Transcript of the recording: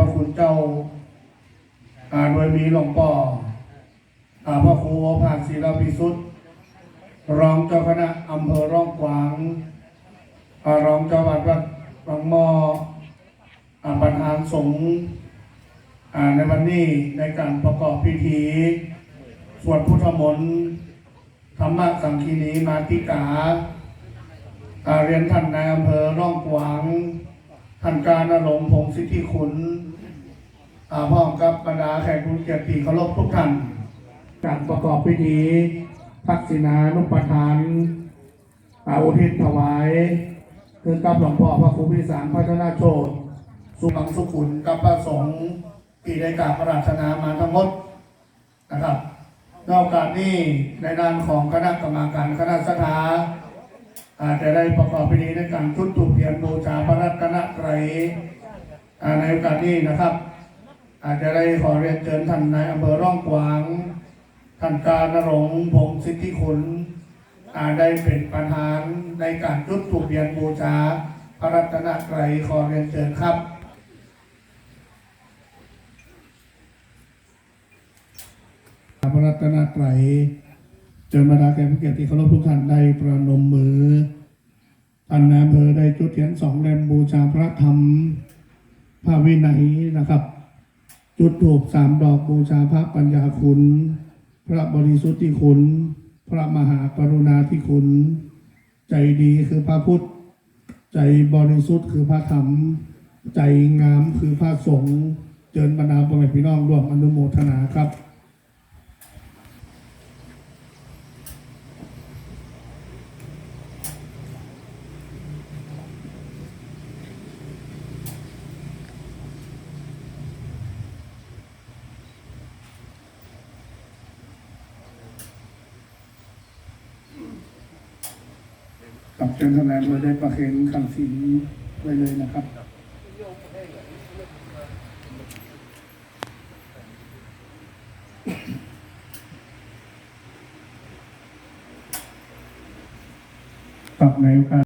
พระคุณเจ้าอาโดยมีหลวงป่ออาพระครูผ่านศิลปิสุทธิ์รองเจ้าคณะอำเภอร่องกวางอารองเจ้าวัดวัดบางมออาประธานสงฆ์อาในวันนี้ในการประกอบพิธี สวดพุทธมนต์ธรรมะสังคีนีมาติกาอาเรียนท่านนายอำเภอร่องกวาง ท่านการณรงค์พงศิทธิคุณอาพร้อกับบรรดาแขกผู้เกียรติเคารพทุกท่านการประกอบพิธีทักษิณานุปทานอาอุทิศถวาย คือกับหลวงพ่อพระครูพิสารพัฒนาโชตสุขังสุขุนกับพระสงฆ์ที่ได้กราบพระราชนามาทั้งหมดนะครับนอกจากนี้ในด้านของคณะกรรมการคณะสถา อาจจะได้ประกอบพิธีในการจุดถูกเทียนบูชาพระรัตนตรัยในโอกาสนี้นะครับ อาจจะได้ขอเรียนเชิญท่านนายอำเภอร่องกวางท่านการณรงค์พงศิทธิคุณอาได้เป็นประธานในการจุดถูกเทียนบูชาพระรัตนตรัยขอเรียนเชิญครับพระรัตนตรัย จริญบรรดาแก่ผู้เกียรติที่เคารพทุกท่านได้ประนมมือท่านนายอำเภอได้จุดเทียนสองเล่มบูชาพระธรรมพระวินัยนะครับ จุดถูกสามดอกบูชาพระปัญญาคุณ พระบริสุทธิคุณ พระมหากรุณาธิคุณ ใจดีคือพระพุทธ ใจบริสุทธิ์คือพระธรรม ใจงามคือพระสงฆ์เจริญบรรดาพ่อแม่พี่น้องร่วมอนุโมทนาครับ กับเชิญท่านนายอำเภอได้ประเคนคำสินไว้เลยนะครับกับในโอกาส